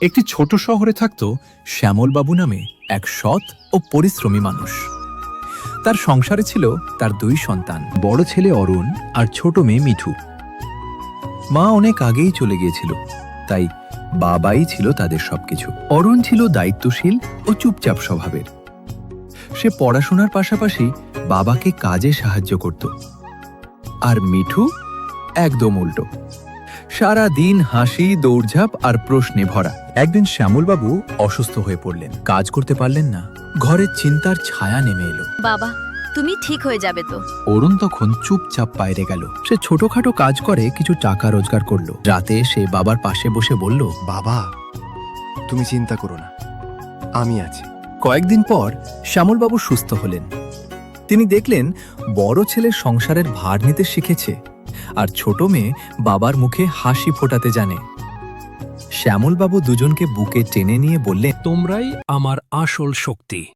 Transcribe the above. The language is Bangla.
একটি ছোট শহরে থাকত শ্যামলবাবু নামে এক সৎ ও পরিশ্রমী মানুষ। তার সংসারে ছিল তার দুই সন্তান, বড় ছেলে অরুণ আর ছোট মেয়ে মিঠু। মা অনেক আগেই চলে গিয়েছিল, তাই বাবাই ছিল তাদের সবকিছু। অরুণ ছিল দায়িত্বশীল ও চুপচাপ স্বভাবের। সে পড়াশোনার পাশাপাশি বাবাকে কাজে সাহায্য করত। আর মিঠু একদম উল্টো। সারা দিন হাসি দৌড়ঝাঁপ আর প্রশ্নে ভরা। একদিন শ্যামলবাবু অসুস্থ হয়ে পড়লেন। কাজ করতে পারলেন না। ঘরের চিন্তার ছায়া নেমে এলো। বাবা তুমি ঠিক হয়ে যাবে তো। অরুণ তখন চুপচাপ বাইরে গেল। সে ছোটখাটো কাজ করে কিছু টাকা রোজগার করল। রাতে সে বাবার পাশে বসে বলল বাবা তুমি চিন্তা করো না। আমি আছি। কয়েকদিন পর শ্যামলবাবু সুস্থ হলেন। তিনি দেখলেন বড় ছেলে সংসারের ভার নিতে শিখেছে। আর ছোট মেয়ে বাবার মুখে হাসি ফোটাতে জানে। শ্যামলবাবু দুজনকে বুকে টেনে নিয়ে বললেন, তোমরাই আমার আসল শক্তি।